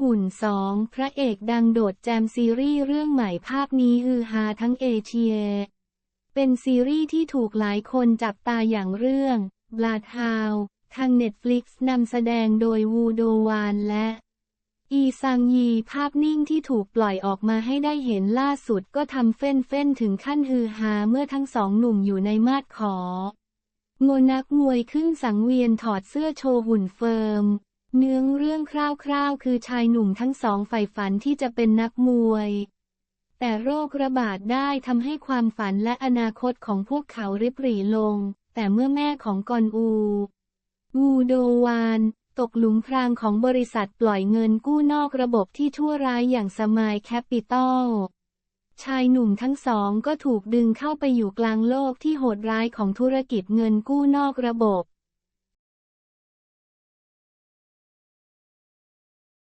หุ่นสองพระเอกดังโดดแจมซีรีส์เรื่องใหม่ภาพนี้ฮือฮาทั้งเอเชีย เป็นซีรีส์ที่ถูกหลายคนจับตาอย่างเรื่อง Blood Hound ทาง Netflix นำแสดงโดยวูโดวานและ อีซังยีภาพนิ่งที่ถูกปล่อยออกมาให้ได้เห็นล่าสุดก็ทำเฟ้นเฟ้นถึงขั้นฮือฮาเมื่อทั้งสองหนุ่มอยู่ในมาดขอ โงนักมวยขึ้นสังเวียนถอดเสื้อโชว์หุ่นเฟิร์ม เนื้องเรื่องคร่าวๆ คือชายหนุ่มทั้งสองใฝ่ฝันที่จะเป็นนักมวย แต่โรคระบาดได้ทำให้ความฝันและอนาคตของพวกเขาริบหรี่ลง แต่เมื่อแม่ของกอนอูวูโดวานตกหลุมพรางของบริษัทปล่อยเงินกู้นอกระบบที่ชั่วร้ายอย่างสมายแคปิตอล ชายหนุ่มทั้งสองก็ถูกดึงเข้าไปอยู่กลางโลกที่โหดร้ายของธุรกิจเงินกู้นอกระบบ